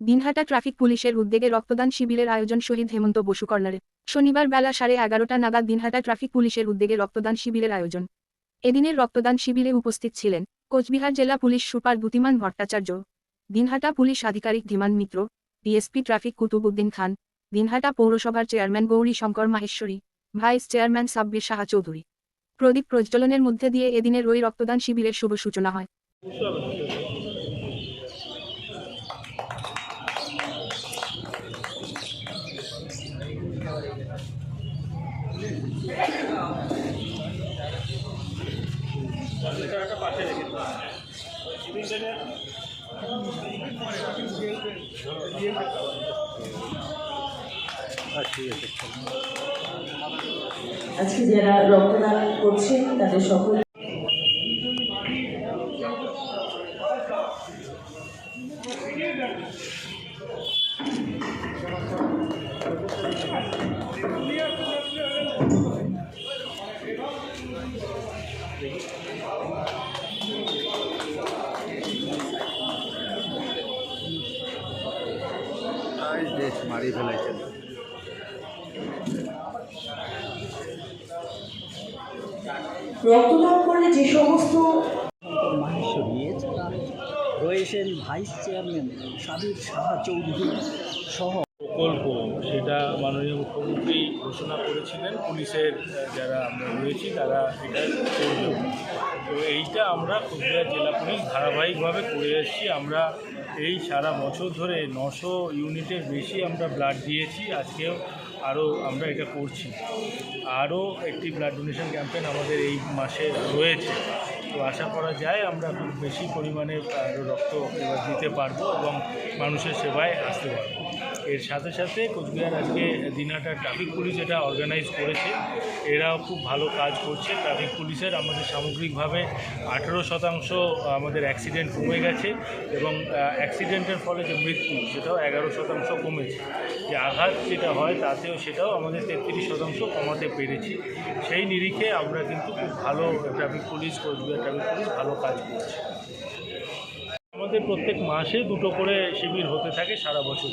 Dinhata traffic পুলিশের উদ্যোগে রক্তদান শিবিরের আয়োজন শহীদ হেমন্ত বসু কর্নারে। শনিবার বেলা সাড়ে এগারোটা নাগাদ দিনহাটা ট্রাফিক পুলিশের উদ্যোগে রক্তদান শিবিরের আয়োজন। এদিনের রক্তদান শিবিরে উপস্থিত ছিলেন কোচবিহার জেলা police super Dyutiman Bhattacharya, Dinhata police আধিকারিক ধীমান মিত্র, ডিএসপি ট্রাফিক কুতুবুদ্দিন খান, দিনহাটা পৌরসভার chairman Gouri Shankar Maheshwari, vice chairman Sabbir Saha Chowdhury. প্রদীপ প্রজ্বলনের মধ্যে দিয়ে এদিনের ওই রক্তদান শিবিরের শুভ সূচনা হয়। আজকে যারা রক্তদান করছেন তাদের সকল দেশ মারি ফেলেছেন রক্তদান করলে যে সমস্ত মাহেশ্বরী এছাড়া রয়েছেন ভাইস চেয়ারম্যান সাবির সাহা চৌধুরী সহ। প্রকল্প সেটা মাননীয় মুখ্যমন্ত্রী ঘোষণা করেছিলেন, পুলিশের যারা আমরা রয়েছি তারা এটা করবে। তো এইটা আমরা কোচবিহার জেলা পুলিশ ধারাবাহিকভাবে করে এসেছি। আমরা এই সারা বছর ধরে নশো ইউনিটের বেশি আমরা ব্লাড দিয়েছি, আজকেও আরও আমরা এটা করছি। আরও একটি ব্লাড ডোনেশন ক্যাম্পেন আমাদের এই মাসে রয়েছে। তো আশা করা যায় আমরা খুব বেশি পরিমাণে রক্ত দিতে পারব এবং মানুষের সেবায় আসতে পারব। এর সাথে সাথে কোচবিহার আজকে দিনহাটা ট্রাফিক পুলিশ এটা অর্গানাইজ করেছে। এরাও খুব ভালো কাজ করছে। ট্রাফিক পুলিশের আমাদের সামগ্রিকভাবে আঠেরো শতাংশ আমাদের অ্যাক্সিডেন্ট কমে গেছে এবং অ্যাক্সিডেন্টের ফলে যে মৃত্যু, সেটাও এগারো শতাংশ কমেছে। যে আঘাত যেটা হয়, তাতেও সেটাও আমাদের তেত্রিশ শতাংশ কমাতে পেরেছি। সেই নিরিখে আমরা কিন্তু খুব ভালো traffic police, Cooch Behar traffic police ভালো কাজ করছে। আমাদের প্রত্যেক মাসে দুটো করে শিবির হতে থাকে সারা বছর